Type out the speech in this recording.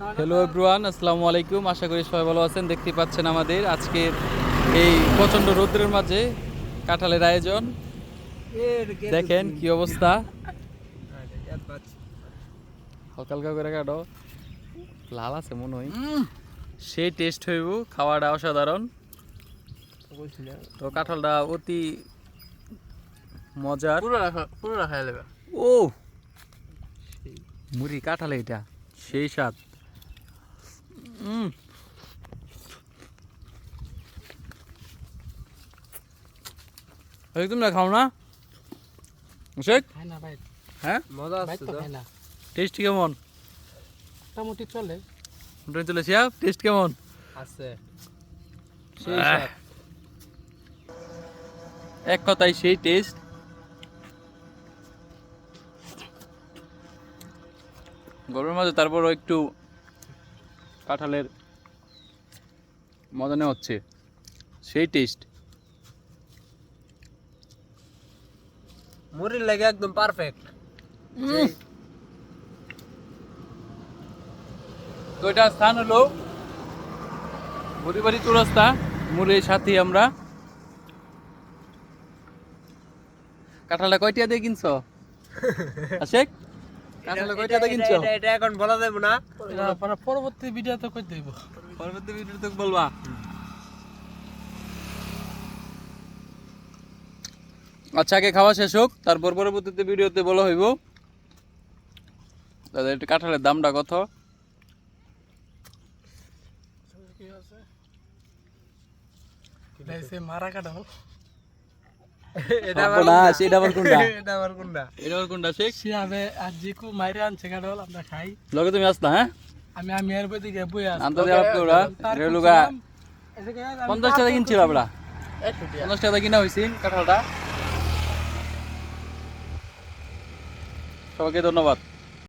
Hello everyone আসসালামু আলাইকুম আশা করি সবাই ভালো আছেন। দেখতে পাচ্ছেন আমাদের আজকের এই প্রচণ্ড রৌদ্রের মাঝে কাঁঠালের আয়োজন। দেখেন কি অবস্থা। হালকা হালকা করে কাটো। লাল আছে মনে হয়। সেই টেস্ট হইব। খাওয়াটা অসাধারণ। তো কাঁঠালটা অতি মজার। পুরো রাখা ও! মুড়ি কাঁঠালে এটা। সেই স্বাদ। এই তোমরা খাও না শেখ না ভাই হ্যাঁ মজা আছে তো না টেস্ট কেমন মোটামুটি চলে মোটামুটি চলেছি টেস্ট কেমন আছে সেই এক কথায় সেই টেস্ট গরমের মাঝে তারপরও একটু কাঁঠালের মজা নেওয়া হচ্ছে। সেই টেস্ট মুড়ির লাগে একদম পারফেক্ট তো এটা স্থান হলো বুড়িবাড়ি চৌরাস্তা মুড়ির সাথে আমরা। কাঁঠালটা কয়টিয়া দিয়ে কিনছো? আশেক? এটা এখন বলা যাবে না। এটা পরে পরবর্তী ভিডিওতে কই দেব? পরবর্তী ভিডিওতে তো বলবা? আচ্ছা আগে খাওয়া শেষ হোক তারপর পরবর্তীতে ভিডিওতে বলা হইব। দাদা একটু কাঁঠালের দামটা কত? মারা এটা আমি আমি এর বই দিকে বই আছি আনতে দেওয়া ওরা রেলুগা পঞ্চাশ টাকা কিনছিল আমরা টাকা। কিনা কাঁঠালটা? সবাইকে ধন্যবাদ।